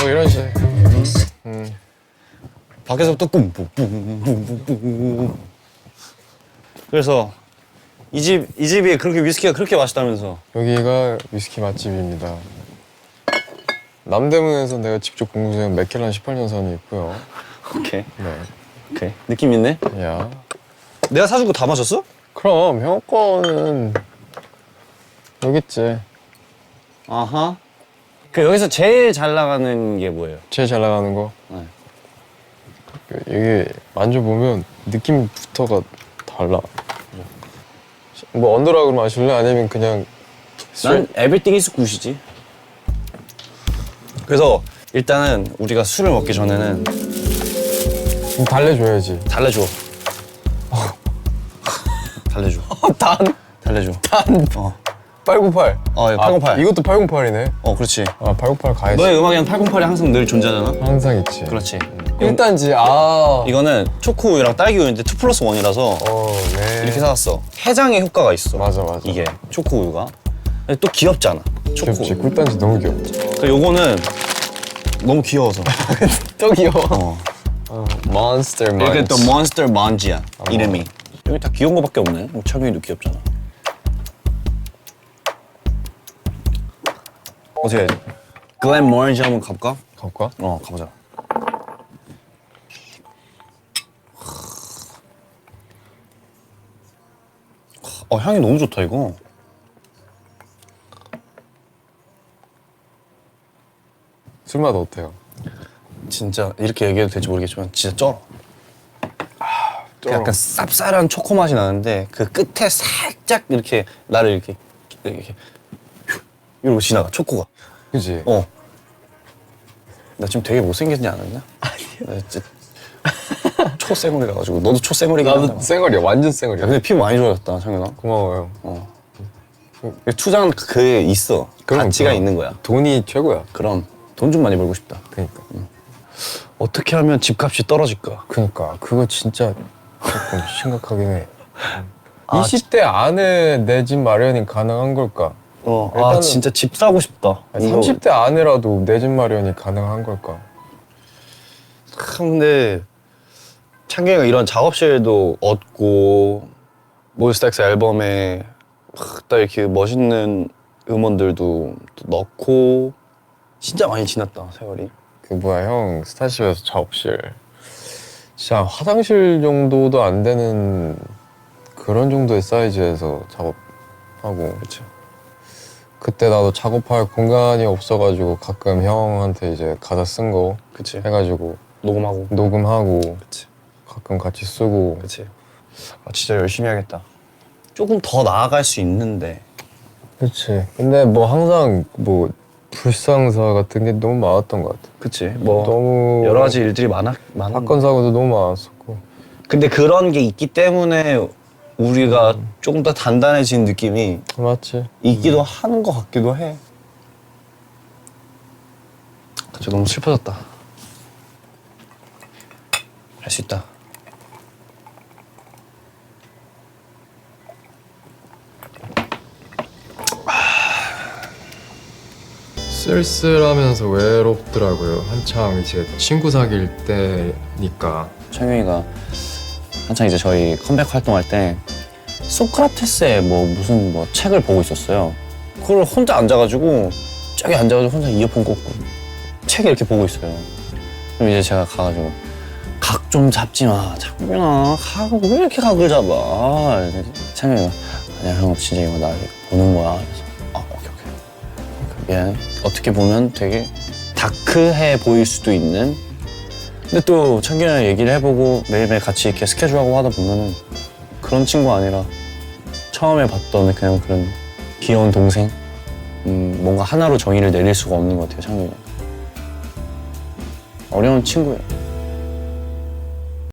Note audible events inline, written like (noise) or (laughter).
뭐 이런 식. 음. 음. 밖에서부터 뿜뿜뿜뿜뿜. 그래서 이 집, 이 집이 그렇게 위스키가 그렇게 맛있다면서. 여기가 위스키 맛집입니다. 남대문에서 내가 직접 공부한 맥켈란 18년산이 있고요. 오케이. 네. 오케이. 느낌 있네? 야. 내가 사준 거 다 마셨어? 그럼 형 거는 여기 있지. 아하. 그 여기서 제일 잘 나가는 게 뭐예요? 제일 잘 나가는 거. 네. 그 이게 만져보면 느낌부터가 달라. 뭐 언더락으로 마실래? 아니면 그냥 난 이스 굿이지. 그래서 일단은 우리가 술을 먹기 전에는 좀 달래줘야지. 달래줘. (laughs) 달래줘. 단! 달래줘. 단! 어. 898. 어, 이거 808. 이것도 808이네. 어, 그렇지. 아, 808 가야지. 너의 음악에는 808이 항상 늘 존재하잖아. 항상 있지. 그렇지. 1단지, 아. 이거는 초코 우유랑 딸기 우유인데 2 플러스 1이라서 어, 네. 이렇게 사왔어. 해장의 효과가 있어. 맞아, 맞아. 이게 초코 우유가. 근데 또 귀엽잖아. 초코. 귀엽지. 꿀단지 너무 귀엽지. 그 요거는 너무 귀여워서. (laughs) 또 귀여워. 어. 어, 몬스터 이게 몬스. 또 몬스터 먼지야 이름이. 여기 다 귀여운 거밖에 없네. 뭐 철민이도 귀엽잖아. 어떻게 글램 모렌지 한번 가볼까? 가볼까? 어 가보자. 어 향이 너무 좋다 이거. 술맛 어때요? 진짜 이렇게 얘기해도 될지 모르겠지만 진짜 쩔어. 쩔어. 약간 쌉쌀한 초코 맛이 나는데 그 끝에 살짝 이렇게 나를 이렇게 이렇게 휴, 이러고 지나가 초코가. 그지? 어. 나 지금 되게 못생겼지 않았냐? 아니야. 초쌩머리라 가지고 너도 초쌩머리가 나도 쌩얼이야. 완전 쌩얼이야. 근데 피부 많이 좋아졌다 창현아. 고마워요. 투자는 그게 있어. 그럼, 가치가 그럼. 있는 거야. 돈이 최고야. 그럼 돈 좀 많이 벌고 싶다. 그니까. 어떻게 하면 집값이 떨어질까? 그니까. 그거 진짜 조금 (laughs) 심각하긴 해. 아, 20대 안에 내 집 마련이 가능한 걸까? 어, 아 일단은- 진짜 집 사고 싶다. 아니, 이거 30대 안에라도 내 집 마련이 가능한 걸까? 참 근데 창경이가 이런 작업실도 얻고 몬스타엑스 앨범에 막딱 이렇게 멋있는 음원들도 또 넣고 진짜 많이 지났다 세월이. 그 뭐야 형 스타쉽에서 작업실 진짜 화장실 정도도 안 되는 그런 정도의 사이즈에서 작업하고 그렇죠. 그때 나도 작업할 공간이 없어가지고 가끔 형한테 이제 가사 쓴 거 그치. 해가지고 녹음하고. 녹음하고 그치. 가끔 같이 쓰고 그치. 아 진짜 열심히 해야겠다. 조금 더 나아갈 수 있는데 그치 근데 뭐 항상 뭐 불상사 같은 게 너무 많았던 것 같아 그치. 뭐 너무 여러 가지 일들이 많아 많아. 사건 사고도 너무 많았었고 근데 그런 게 있기 때문에 우리가 조금 더 단단해진 느낌이 맞지 있기도 하는 것 같기도 해. 갑자기 너무 슬퍼졌다. 할 수 있다. 쓸쓸하면서 외롭더라고요 한창 이제 친구 사귈 때니까 창영이가 한창 이제 저희 컴백 활동할 때 소크라테스의 뭐 무슨 뭐 책을 보고 있었어요. 그걸 혼자 앉아가지고 저기 앉아가지고 혼자 이어폰 꽂고 책 이렇게 보고 있어요. 그럼 이제 제가 가가지고 각 좀 잡지 마. 창민아 각을 왜 이렇게 각을 잡아? 창민이가 아니야 형 진짜 이거 나 보는 거야. 그래서 아 오케이 오케이. 미안해. 어떻게 보면 되게 다크해 보일 수도 있는 근데 또 창균이랑 얘기를 해보고 매일매일 같이 이렇게 스케줄하고 하다 보면은 그런 친구 아니라 처음에 봤던 그냥 그런 귀여운 동생? 음, 뭔가 하나로 정의를 내릴 수가 없는 것 같아요 창균이 어려운 친구예요